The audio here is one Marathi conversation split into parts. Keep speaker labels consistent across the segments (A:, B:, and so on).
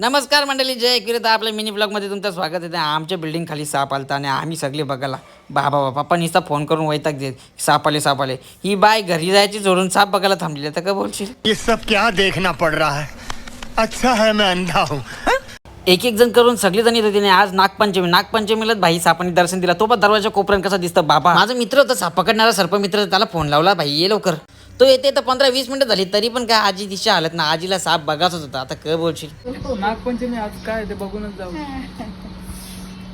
A: नमस्कार मंडळी जय किरीत आपल्या मिनी ब्लॉगमध्ये तुमचं स्वागत आहे. आमच्या बिल्डिंग खाली साप आलता आणि आम्ही सगळे बघायला बाबा बाबा पप्पा नुसता फोन करून वैताग देत साप आले साप आले. ही बाय घरी जायची जोडून साप बघायला थांबलेली. तर काय बोलशील?
B: ये सब क्या देखना पड़ रहा है? अच्छा है मैं अंधा हूँ.
A: एक एक जण करून सगळे जण येत तिने. आज नागपंचमी. नागपंचमीलाच भाई सापाने दर्शन दिला. तो पण दरवाजा कोपऱ्यात कसा दिसतं? बाबा. माझा मित्र होता साप पकडणारा सर्प मित्र त्याला फोन लावला. भाई ये लवकर. तो येते तर पंधरा वीस मिनिटं झाली तरी पण काय आजी दिशा हालत ना आजीला साप बघायचाच होता. आता काय बोलशील.
C: नागपंचमी आज काय ते बघूनच जाऊ.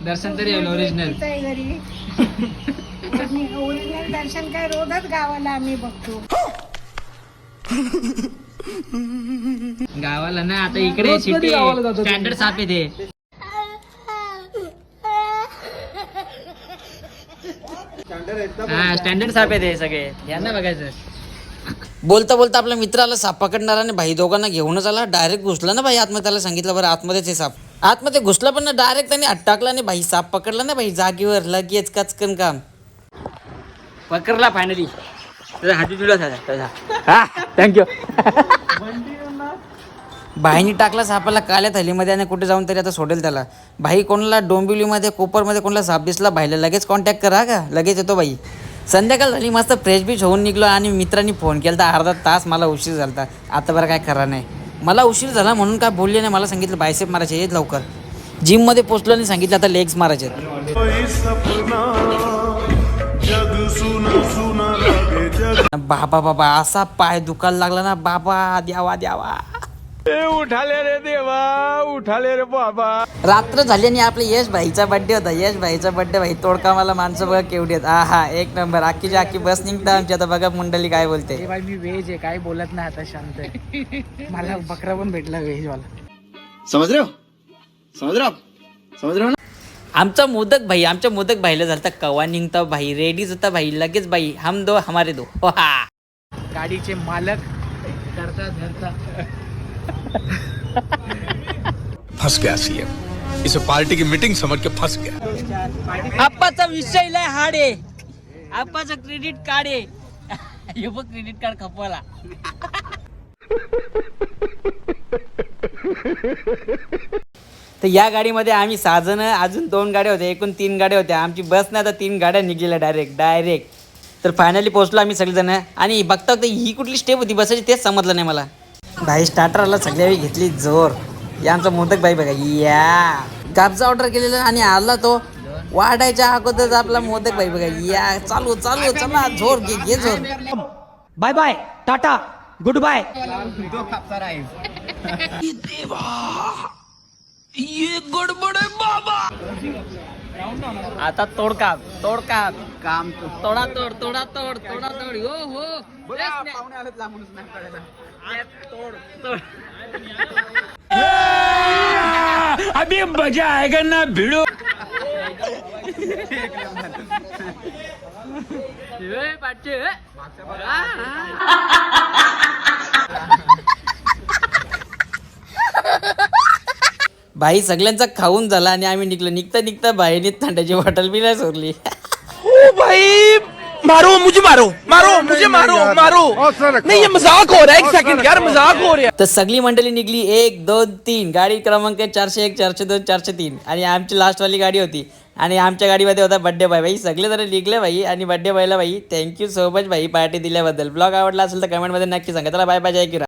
C: दर्शन तरी येईल ओरिजिनल
D: आहे घरी. आणि ओरिजिनल दर्शन काय रोजच गावाला आम्ही बघतो.
A: गावाला ना आता इकडे
C: रोज कधी गावाला जाता तुम्ही?
A: स्टँडर्ड साप येते. हा स्टँडर्ड साप येते सगळे. यांना बघायचं. बोलता बोलता आपल्या मित्राला साप पकडणारा आणि भाई दोघांना घेऊनच आला. डायरेक्ट घुसला ना भाई आतमध्ये त्याला सांगितलं बरं आतमध्येच आहे साप. आतमध्ये घुसला पण ना डायरेक्ट त्याने हात टाकला नाही भाई साप पकडला ना भाई जागेवर लगेच कचकन काम. पकडला फायनली त्याचा हाती तुला हा थँक्यू भाईनी टाकला सापाला काल्या थैलीमध्ये आणि कुठे जाऊन तरी आता सोडेल त्याला. भाई कोणाला डोंबिवलीमध्ये कोपरमध्ये कोणाला साप दिसला भाईला लगेच कॉन्टॅक्ट करा का? लगेच येतो भाई. संध्याकाळ झाली मस्त फ्रेश बीच होऊन निघलो आणि मित्रांनी फोन केला तर अर्धा तास मला उशीर झाला होता आता बरं काय खरा नाही. मला उशीर झाला म्हणून काय बोलले नाही मला सांगितलं बायसेप मारायचे येत लवकर. जिममध्ये पोचलो आणि सांगितलं आता लेग्स मारायचे आहेत. बाबा बाबा असा पाय दुखायला लागला ना बाबा द्यावा द्यावा.
C: उठाले रे देवा उठाले रे बाबा.
A: रात्र झाली आणि आपल्या यश भाईचा बर्थडे होता. यश भाईचा बर्थडे भाई तोडका मला माणसं बघा केवढी आहेत. आहा एक नंबर. अख्खीच्या अख्खी बस निघता आमची. आता बघा मंडळी काय बोलते.
C: हे बाई मी व्हेज आहे. काय बोलत नाही आता शांत आहे. मला बकरा पण भेटला व्हेज वाला.
E: हो हो आप समझ रहे हो ना?
A: आमचा मोदक भाई आमच्या मोदक भाईला झालता कवा निघता भाई रेडीच होता भाई लगेच भाई हम दो हमारे दो. हा
C: गाडीचे मालक करता धरता.
F: फंस गया सीएम इसे पार्टी की मीटिंग समझ के फंस गया।
A: आप्पाचा विषय लय हाड आहे. आप्पाचं क्रेडिट कार्ड आहे. हे बघ क्रेडिट कार्ड खपवाला. तर या गाडीमध्ये आम्ही सहाजण अजून दोन गाड्या होत्या एकूण तीन गाड्या होत्या. आमची बस नाही आता तीन गाड्या निघलेल्या डायरेक्ट डायरेक्ट तर फायनली पोहोचलो आम्ही सगळेजण. आणि बघता बघता ही कुठली स्टेप होती? बसायची तेच समजलं नाही मला. भाई स्टार्टरला सगळ्या वेळी घेतली जोर. या आमचा मोदक बाई बघा या. कापचा ऑर्डर केलेला आणि आला तो. वाढायच्या अगोदरच आपला मोदक बाई बघा या. चालू चालू चला जोर घे घे जोर.
G: Bye bye tata goodbye
A: आता तोडका तोडका काम तोडा तोड तोडा तोड तोडा तोड हो हो. तोड तोड.
G: अभी मजा आएगा ना भिड़ो.
A: भाई सगळ्यांचा खाऊन झाला आणि आम्ही निघलो. निघता निघता बाईने थंडाची बॉटल बी नाही सोडली.
G: ओ भाई! मारो मुझे मारो। मारो मुझे मारो मारो। नहीं ये मजाक हो रहा है एक सेकंड यार मजाक हो रहा है।
A: तर सगळी मंडळी निघली एक दोन तीन। गाडी क्रमांक चारशे एक चारशे दोन चारशे तीन। आणि आमची लास्टवाली गाडी होती. आणि आमच्या गाडीमध्ये होता बड्डे बाय भाई सगळे जण निघले भाई. आणि बड्डे बायला भाई थँक्यू सो मच भाई पार्टी दिल्याबद्दल. ब्लॉग आवडला असेल तर कमेंटमध्ये नक्की सांगा. चला बाय बाय जय किरा